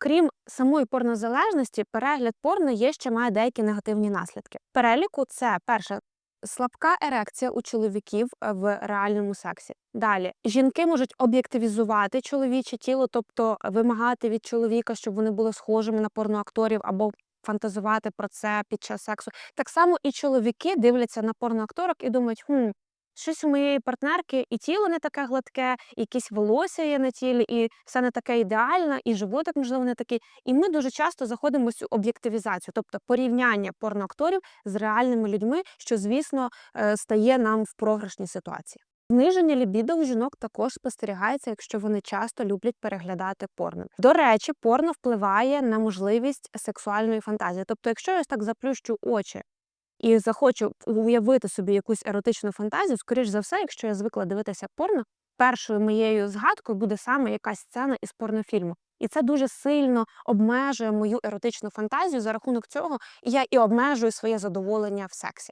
окрім самої порнозалежності, перегляд порно є ще має деякі негативні наслідки. Переліку це перше. Слабка ерекція у чоловіків е, в реальному сексі. Далі жінки можуть об'єктивізувати чоловіче тіло, тобто вимагати від чоловіка, щоб вони були схожими на порноакторів або фантазувати про це під час сексу. Так само і чоловіки дивляться на порноакторок і думають, хм, щось у моєї партнерки і тіло не таке гладке, і якісь волосся є на тілі, і все не таке ідеальне, і животик, можливо, не такий. І ми дуже часто заходимо в цю об'єктивізацію, тобто порівняння порноакторів з реальними людьми, що, звісно, е, стає нам в програшній ситуації. Зниження лібідо у жінок також спостерігається, якщо вони часто люблять переглядати порно. До речі, порно впливає на можливість сексуальної фантазії. Тобто, якщо я ось так заплющу очі і захочу уявити собі якусь еротичну фантазію, скоріш за все, якщо я звикла дивитися порно, першою моєю згадкою буде саме якась сцена із порнофільму. І це дуже сильно обмежує мою еротичну фантазію. За рахунок цього я і обмежую своє задоволення в сексі.